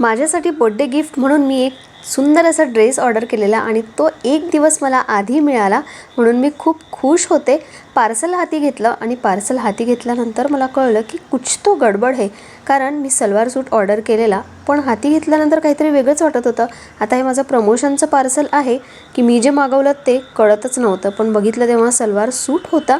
माझ्यासाठी birthday gift म्हणून मी एक सुंदर असा ड्रेस ऑर्डर केलेला आणि तो एक दिवस मला आधी मिळाला म्हणून मी खूप खुश होते. पार्सल हाती घेतलं आणि पार्सल हाती घेतल्यानंतर मला कळलं की कुछ तो गडबड आहे. कारण मी सलवार सूट ऑर्डर केलेला पण हाती घेतल्यानंतर काहीतरी वेगळंच वाटत होतं. आता हे माझं प्रमोशनचं पार्सल आहे की मी जे मागवलं ते कळतच नव्हतं. पण बघितलं तेव्हा सलवार सूट होता.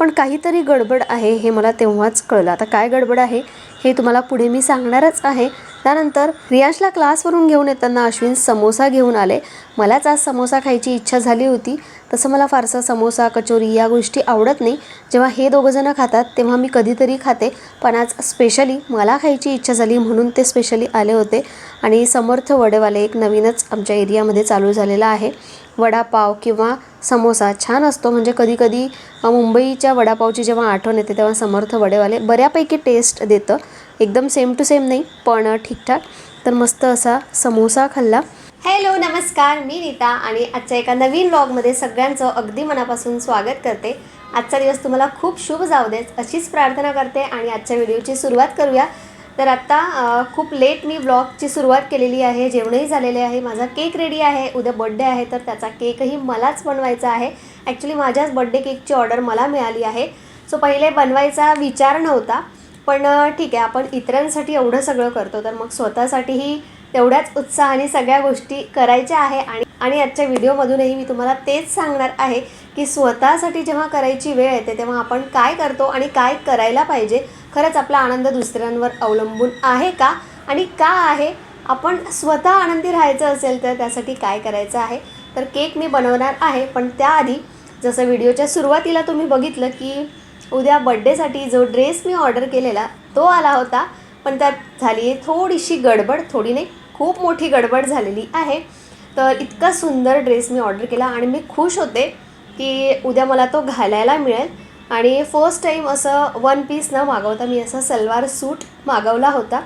पण काहीतरी गडबड आहे हे मला तेव्हाच कळलं. आता काय गडबड आहे हे तुम्हाला पुढे मी सांगणारच आहे. त्यानंतर रियाशला क्लासवरून घेऊन येताना अश्विन समोसा घेऊन आले. मलाच आज समोसा खायची इच्छा झाली होती. तसं मला फारसा समोसा कचोरी या गोष्टी आवडत नाही. जेव्हा हे दोघंजणं खातात तेव्हा मी कधीतरी खाते. पण आज स्पेशली मला खायची इच्छा झाली म्हणून ते स्पेशली आले होते. आणि समर्थ वडेवाले एक नवीनच आमच्या एरियामध्ये चालू झालेला आहे. वडापाव किंवा समोसा छान असतो. म्हणजे कधीकधी मुंबईच्या वडापावची जेव्हा आठवण येते तेव्हा समर्थ वडेवाले बऱ्यापैकी टेस्ट देतं. एकदम सेम टू सेम नाही पण ठीकठाक. तर मस्त असा समोसा खाल्ला. हॅलो नमस्कार. मी नीता आणि आजच्या एका नवीन ब्लॉगमध्ये सगळ्यांचं अगदी मनापासून स्वागत करते. आजचा दिवस तुम्हाला खूप शुभ जाऊ देत अशीच प्रार्थना करते आणि आजच्या व्हिडिओची सुरुवात करूया. तर आत्ता खूप लेट मी ब्लॉगची सुरुवात केलेली आहे जेवणही झालेले आहे माझा केक रेडी आहे उद्या बड्डे आहे तर त्याचा केकही मलाच बनवायचा आहे. ॲक्च्युली माझ्याच बड्डे केकची ऑर्डर मला मिळाली आहे. सो पहिले बनवायचा विचार नव्हता पण ठीक आहे आपण इतरांसाठी एवढं सगळं करतो तर मग स्वतःसाठीही तेवढ्याच उत्साहाने सगळ्या गोष्टी करायच्या आहे आणि आणि आजच्या व्हिडिओमधूनही मी तुम्हाला तेच सांगणार आहे की स्वतःसाठी जेव्हा करायची वेळ येते तेव्हा आपण काय करतो आणि काय करायला पाहिजे खरंच आपला आनंद दुसऱ्यांवर अवलंबून आहे का? आणि का आहे? आपण स्वतः आनंदी राहायचं असेल तर त्यासाठी काय करायचं आहे? तर केक मी बनवणार आहे पण त्याआधी जसं व्हिडिओच्या सुरुवातीला तुम्ही बघितलं की उद्या बड्डेसाठी जो ड्रेस मी ऑर्डर केलेला तो आला होता पण त्यात झाली आहे थोडीशी गडबड थोडी नाही खूप मोठी गडबड झालेली आहे. तर इतका सुंदर ड्रेस मी ऑर्डर केला आणि मी खुश होते की उद्या मला तो घालायला मिळेल. आणि फर्स्ट टाईम असं वन पीस न मागवता मी असा सलवार सूट मागवला होता.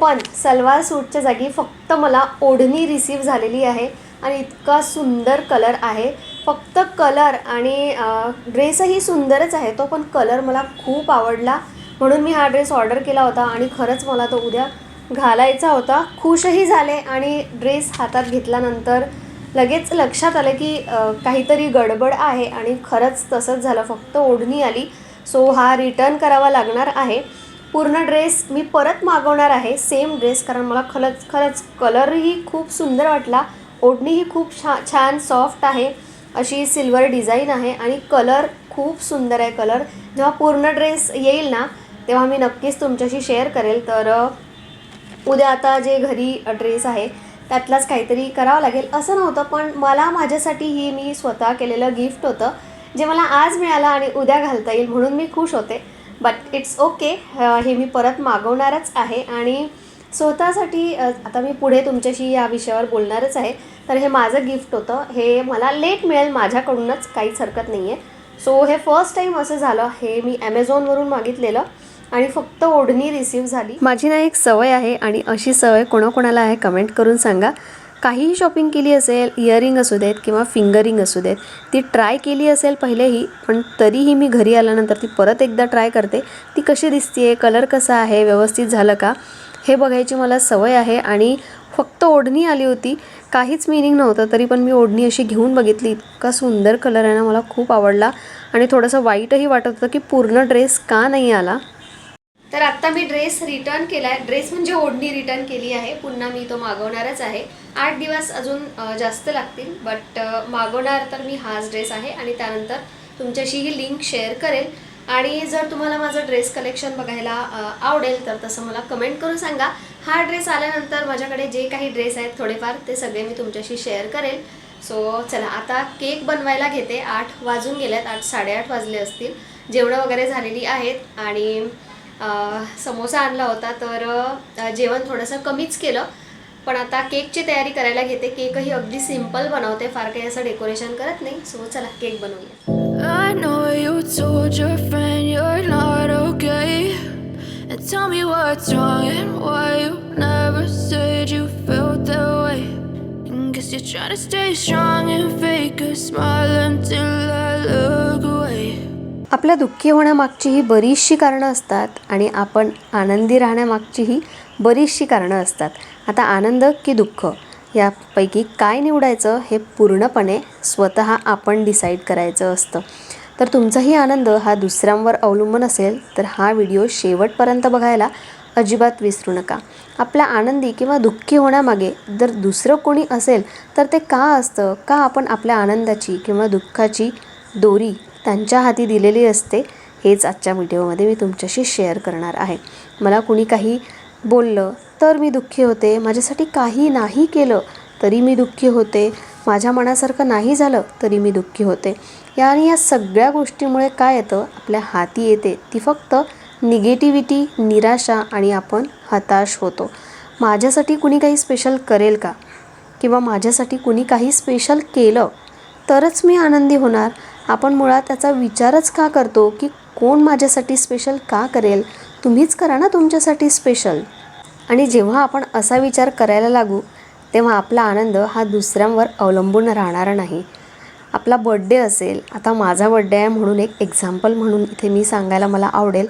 पण सलवार सूटच्या जागी फक्त मला ओढणी रिसीव झालेली आहे आणि इतका सुंदर कलर आहे. फक्त कलर आणि ड्रेसही सुंदरच आहे तो पण कलर मला खूप आवडला. म्हणून मी हा ड्रेस ऑर्डर केला होता आणि खरंच मला तो उद्या घालायचा होता. खुशही झाले आणि ड्रेस हातात घेतल्यानंतर लगेच लक्षात आलं की काहीतरी गडबड आहे आणि खरंच तसंच झालं. फक्त ओढणी आली. सो हा रिटर्न करावा लागणार आहे. पूर्ण ड्रेस मी परत मागवणार आहे. सेम ड्रेस कारण मला खरंच खरंच कलरही खूप सुंदर वाटला. ओढणीही खूप छा छान सॉफ्ट आहे. अशी सिल्वर डिझाईन आहे आणि कलर खूप सुंदर आहे. कलर जेव्हा पूर्ण ड्रेस येईल ना तेव्हा मी नक्कीच तुमच्याशी शेअर करेल. तर उद्या आता जे घरी ड्रेस आहे त्यातलाच काहीतरी करावं लागेल. असं नव्हतं पण मला माझ्यासाठी ही मी स्वतः केलेलं गिफ्ट होतं जे मला आज मिळालं आणि उद्या घालता येईल म्हणून मी खुश होते. बट इट्स ओके हे मी परत मागवणारच आहे आणि स्वतःसाठी आता मी पुढे तुमच्याशी या विषयावर बोलणारच आहे तर हे माझं गिफ्ट होतं. हे मला लेट मिळेल माझ्याकडूनच काहीच हरकत नाही आहे सो हे फर्स्ट टाईम असं झालं हे मी ॲमेझॉनवरून मागितलेलं. आणि फक्त ओढणी रिसीव्ह झाली. माझी ना एक सवय आहे आणि अशी सवय कोणाकोणाला आहे कमेंट करून सांगा. काहीही शॉपिंग केली असेल इयरिंग असू देत किंवा फिंगरिंग असू देत ती ट्राय केली असेल पहिलेही पण तरीही मी घरी आल्यानंतर ती परत एकदा ट्राय करते. ती कशी दिसते कलर कसा आहे व्यवस्थित झालं का? हे बघायची मला सवय आहे आणि फक्त ओढणी आली होती काहीच मिनिंग नव्हतं तरी पण मी ओढणी अशी घेऊन बघितली. इतका सुंदर कलर आहे ना मला खूप आवडला. आणि थोडंसं वाईटही वाटत होतं की पूर्ण ड्रेस का नाही आला? तर आत्ता मी ड्रेस रिटर्न केला आहे ड्रेस म्हणजे ओढणी रिटर्न केली आहे. पुन्हा मी तो मागवणारच आहे. आठ दिवस अजून जास्त लागतील बट मागवणार तर मी हाच ड्रेस आहे आणि त्यानंतर तुमच्याशी ही लिंक शेअर करेल. आणि जर तुम्हाला माझं ड्रेस कलेक्शन बघायला आवडेल तर तसं मला कमेंट करून सांगा. हा ड्रेस आल्यानंतर माझ्याकडे जे काही ड्रेस आहेत थोडेफार ते सगळे मी तुमच्याशी शेअर करेल. सो चला आता केक बनवायला घेते. आठ वाजून गेल्यात आठ साडेआठ वाजले असतील. जेवणं वगैरे झालेली आहेत. आणि समोसा आणला होता तर जेवण थोडंसं कमीच केलं पण आता केकची तयारी करायला घेते केकही अगदी सिंपल बनवते फार काही असं डेकोरेशन करत नाही सो चला केक बनवूया I know you told your friend you're not okay. And tell me what's wrong and why you never said you felt that way. And guess you're trying to stay strong and fake a smile until I look away. आपल्या दुःखी होण्यामागची ही बरीचशी कारणं असतात आणि आपण आनंदी राहण्यामागचीही बरीचशी कारणं असतात. आता आनंद की दुःख यापैकी काय निवडायचं हे पूर्णपणे स्वतः आपण डिसाईड करायचं असतं. तर तुमचाही आनंद हा दुसऱ्यांवर अवलंबून असेल तर हा व्हिडिओ शेवटपर्यंत बघायला अजिबात विसरू नका. आपल्या आनंदी किंवा दुःखी होण्यामागे जर दुसरं कोणी असेल तर ते का असतं? का आपण आपल्या आनंदाची किंवा दुःखाची दोरी त्यांच्या हाती दिलेली असते हेच आजच्या व्हिडिओमध्ये मी तुमच्याशी शेअर करणार आहे. मला कुणी काही बोललं तर मी दुःखी होते माझ्यासाठी काही नाही केलं तरी मी दुःखी होते माझ्या मनासारखं नाही झालं तरी मी दुःखी होते. या आणि या सगळ्या गोष्टीमुळे काय येतं? आपल्या हाती येते. ती फक्त निगेटिव्हिटी निराशा आणि आपण हताश होतो. माझ्यासाठी कुणी काही स्पेशल करेल का? किंवा माझ्यासाठी कुणी काही स्पेशल केलं तरच मी आनंदी होणार? आपण मुळात त्याचा विचारच का करतो की कोण माझ्यासाठी स्पेशल का करेल? तुम्हीच करा ना तुमच्यासाठी स्पेशल आणि जेव्हा आपण असा विचार करायला लागू तेव्हा आपला आनंद हा दुसऱ्यांवर अवलंबून राहणार नाही. आपला बड्डे असेल आता माझा बड्डे आहे म्हणून एक एक्झाम्पल म्हणून इथे मी सांगायला मला आवडेल.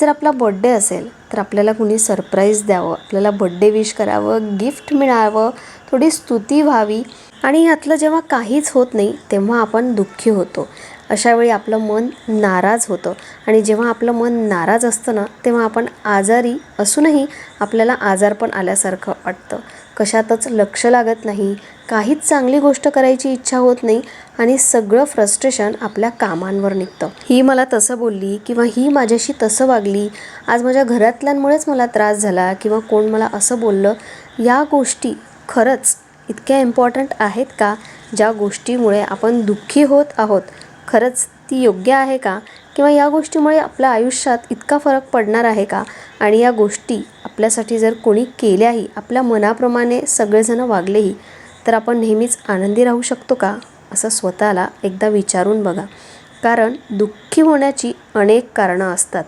जर आपला बड्डे असेल तर आपल्याला कुणी सरप्राईज द्यावं आपल्याला बड्डे विश करावं गिफ्ट मिळावं थोडी स्तुती व्हावी आणि यातलं जेव्हा काहीच होत नाही तेव्हा आपण दुःखी होतो. अशावेळी आपलं मन नाराज होतं. आणि जेव्हा आपलं मन नाराज असतं ना तेव्हा आपण आजारी असूनही आपल्याला आजारपण आल्यासारखं वाटतं. कशातच लक्ष लागत नाही काहीच चांगली गोष्ट करायची इच्छा होत नाही आणि सगळं फ्रस्ट्रेशन आपल्या कामांवर निघतं. ही मला तसं बोलली किंवा ही माझ्याशी तसं वागली आज माझ्या घरातल्यांमुळेच मला त्रास झाला किंवा कोण मला असं बोललं या गोष्टी खरंच इतक्या इम्पॉर्टंट आहेत का? ज्या गोष्टीमुळे आपण दुःखी होत आहोत खरंच ती योग्य आहे का? किंवा या गोष्टीमुळे आपल्या आयुष्यात इतका फरक पडणार आहे का? आणि या गोष्टी आपल्यासाठी जर कोणी केल्याही आपल्या मनाप्रमाणे सगळेजण वागलेही तर आपण नेहमीच आनंदी राहू शकतो का? असं स्वतःला एकदा विचारून बघा. कारण दुःखी होण्याची अनेक कारणं असतात.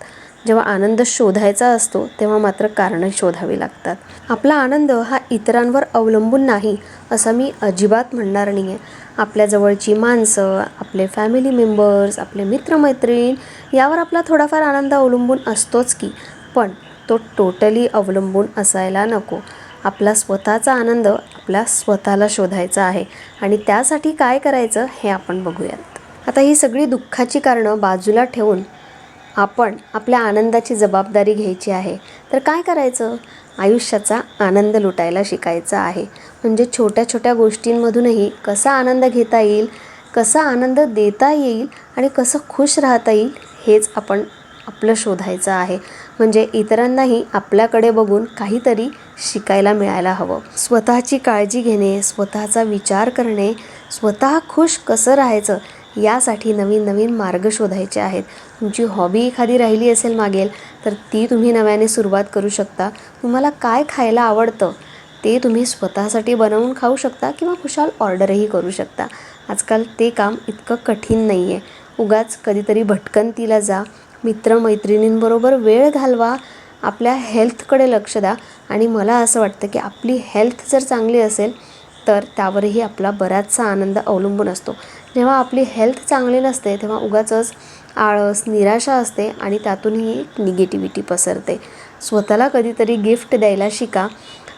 जेव्हा आनंद शोधायचा असतो तेव्हा मात्र कारणं शोधावी लागतात. आपला आनंद हा इतरांवर अवलंबून नाही असं मी अजिबात म्हणणार नाही आहे आपल्या जवळची माणसं आपले फॅमिली मेंबर्स आपले मित्रमैत्रीण यावर आपला थोडाफार आनंद अवलंबून असतोच की पण तो टोटली अवलंबून असायला नको. आपला स्वतःचा आनंद आपल्या स्वतःला शोधायचा आहे आणि त्यासाठी काय करायचं हे आपण बघूयात. आता ही सगळी दुःखाची कारणं बाजूला ठेवून आपण आपल्या आनंदाची जबाबदारी घ्यायची आहे. तर काय करायचं? आयुष्याचा आनंद लुटायला शिकायचा आहे. म्हणजे छोट्या छोट्या गोष्टींमधूनही कसा आनंद घेता येईल कसा आनंद देता येईल आणि कसं खुश राहता येईल हेच आपण आपलं शोधायचं आहे. म्हणजे इतरांनाही आपल्याकडे बघून काहीतरी शिकायला मिळायला हवं. स्वतःची काळजी घेणे स्वतःचा विचार करणे स्वतः खुश कसं राहायचं यासाठी नवीन नवीन मार्ग शोधायचे आहेत. तुमची हॉबी एखादी राहिली असेल मागेल तर ती तुम्ही नव्याने सुरुवात करू शकता. तुम्हाला काय खायला आवडतं ते तुम्ही स्वतःसाठी बनवून खाऊ शकता किंवा खुशाल ऑर्डरही करू शकता. आजकाल ते काम इतकं कठीण नाही आहे उगाच कधीतरी भटकंतीला जा. मित्रमैत्रिणींबरोबर वेळ घालवा. आपल्या हेल्थकडे लक्ष द्या. आणि मला असं वाटतं की आपली हेल्थ जर चांगली असेल तर त्यावरही आपला बराचसा आनंद अवलंबून असतो. जेव्हा आपली हेल्थ चांगली नसते तेव्हा उगाचच आळस निराशा असते आणि त्यातूनही एक निगेटिव्हिटी पसरते. स्वतःला कधीतरी गिफ्ट द्यायला शिका.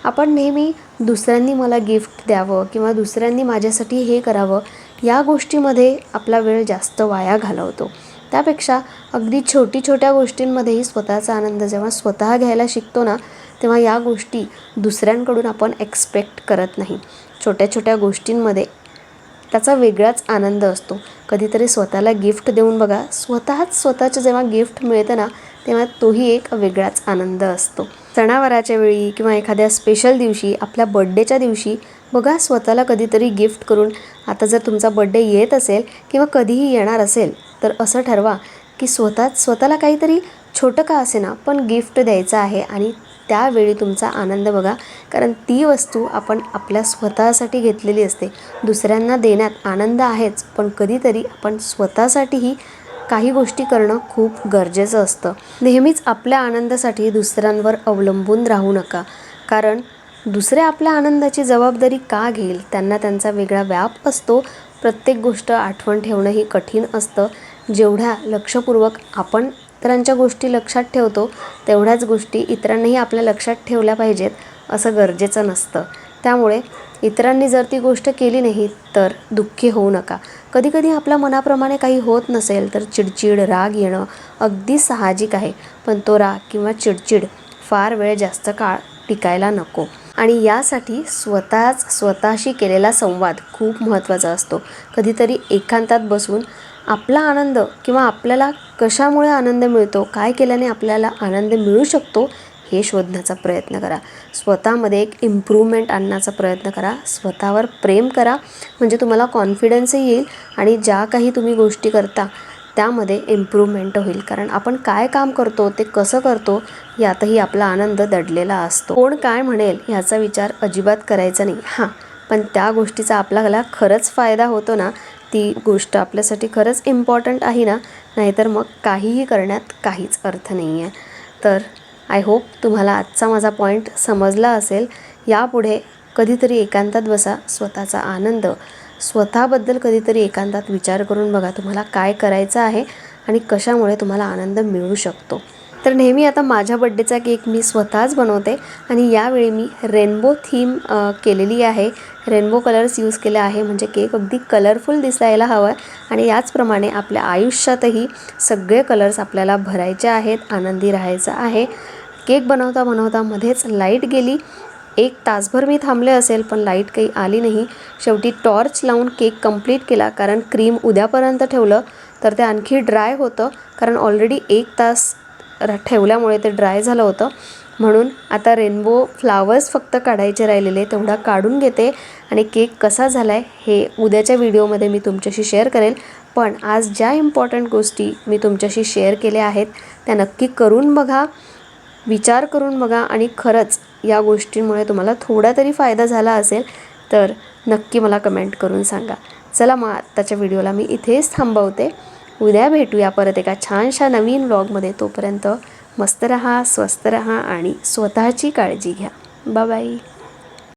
आपण नेहमी दुसऱ्यांनी मला गिफ्ट द्यावं किंवा दुसऱ्यांनी माझ्यासाठी हे करावं या गोष्टीमध्ये आपला वेळ जास्त वाया घालवतो. त्यापेक्षा अगदी छोटी छोट्या गोष्टींमध्येही स्वतःचा आनंद जेव्हा स्वतः घ्यायला शिकतो ना तेव्हा या गोष्टी दुसऱ्यांकडून आपण एक्सपेक्ट करत नाही. छोट्या छोट्या गोष्टींमध्ये त्याचा वेगळाच आनंद असतो. कधीतरी स्वतःला गिफ्ट देऊन बघा. स्वतःच स्वतःचे जेव्हा गिफ्ट मिळतं ना तेव्हा तोही एक वेगळाच आनंद असतो. सणावाराच्या वेळी किंवा एखाद्या स्पेशल दिवशी आपल्या बड्डेच्या दिवशी बघा स्वतःला कधीतरी गिफ्ट करून आता जर तुमचा बड्डे येत असेल किंवा कधीही येणार असेल तर असं ठरवा की स्वतःच स्वतःला काहीतरी छोटं का असे ना पण गिफ्ट द्यायचं आहे आणि त्यावेळी तुमचा आनंद बघा. कारण ती वस्तू आपण आपल्या स्वतःसाठी घेतलेली असते. दुसऱ्यांना देण्यात आनंद आहेच पण कधीतरी आपण स्वतःसाठीही काही गोष्टी करणं खूप गरजेचं असतं. नेहमीच आपल्या आनंदासाठी दुसऱ्यांवर अवलंबून राहू नका. कारण दुसरे आपल्या आनंदाची जबाबदारी का घेईल? त्यांना त्यांचा वेगळा व्याप असतो. प्रत्येक गोष्ट आठवण ठेवणंही कठीण असतं. जेवढ्या लक्षपूर्वक आपण इतरांच्या गोष्टी लक्षात ठेवतो तेवढ्याच गोष्टी इतरांनीही आपल्या लक्षात ठेवल्या पाहिजेत असं गरजेचं नसतं. त्यामुळे इतरांनी जर ती गोष्ट केली नाही तर दुःखी होऊ नका. कधीकधी आपल्या मनाप्रमाणे काही होत नसेल तर चिडचिड राग येणं अगदी साहजिक आहे पण तो राग किंवा चिडचिड फार वेळ जास्त काळ टिकायला नको. आणि यासाठी स्वतःच स्वतःशी केलेला संवाद खूप महत्त्वाचा असतो. कधीतरी एकांतात बसून आपला आनंद किंवा आपल्याला कशामुळे आनंद मिळतो काय केल्याने आपल्याला आनंद मिळू शकतो हे शोधण्याचा प्रयत्न करा. स्वतःमध्ये एक इम्प्रूव्हमेंट आणण्याचा प्रयत्न करा. स्वतःवर प्रेम करा. म्हणजे तुम्हाला कॉन्फिडन्सही येईल आणि ज्या काही तुम्ही गोष्टी करता त्यामध्ये इम्प्रूव्हमेंट होईल. कारण आपण काय काम करतो ते कसं करतो यातही आपला आनंद दडलेला असतो. कोण काय म्हणेल ह्याचा विचार अजिबात करायचा नाही. हां पण त्या गोष्टीचा आपल्याला खरंच फायदा होतो ना ती गोष्ट आपल्यासाठी खरंच इम्पॉर्टंट आहे ना? नाहीतर मग काहीही करण्यात काहीच अर्थ नाही आहे तर आय होप तुम्हाला आजचा माझा पॉईंट समजला असेल. यापुढे कधीतरी एकांतात बसा स्वतःचा आनंद. स्वतःबद्दल कधीतरी एकांतात विचार करून बघा तुम्हाला काय करायचं आहे आणि कशामुळे तुम्हाला आनंद मिळू शकतो. तर नेहमी आता माझ्या बड्डेचा केक मी स्वतःच बनवते आणि यावेळी मी रेनबो थीम केलेली आहे. रेनबो कलर्स यूज केले आहे. म्हणजे केक अगदी कलरफुल दिसायला हवा. आहे आणि याचप्रमाणे आपल्या आयुष्यातही सगळे कलर्स आपल्याला भरायचे आहेत आनंदी राहायचं आहे. केक बनवता बनवता मध्येच लाइट गेली. एक तासभर मी थांबले असेल पण लाइट काही आली नाही. शेवटी टॉर्च लावून केक कंप्लीट केला. कारण क्रीम उद्यापर्यंत ठेवलं तर ते आणखी ड्राय होतं. कारण ऑलरेडी एक तास ठेवल्यामुळे ते ड्राय झालं होतं. म्हणून आता रेनबो फ्लावर्स फक्त काढायचे राहिलेले तेवढा काढून घेते. आणि केक कसा झाला आहे हे उद्याच्या व्हिडिओमध्ये मी तुमच्याशी शेअर करेल. पण आज ज्या इम्पॉर्टंट गोष्टी मी तुमच्याशी शेअर केल्या आहेत त्या नक्की करून बघा विचार करून बघा. आणि खरंच या गोष्टींमुळे तुम्हाला थोडा तरी फायदा झाला असेल तर नक्की मला कमेंट करून सांगा. चला मग आत्ताच्या व्हिडिओला मी इथेच थांबवते. उद्या भेटूया परत एका छानशा नवीन व्लॉगमध्ये तोपर्यंत मस्त रहा स्वस्त रहा आणि स्वतःची काळजी घ्या. बाय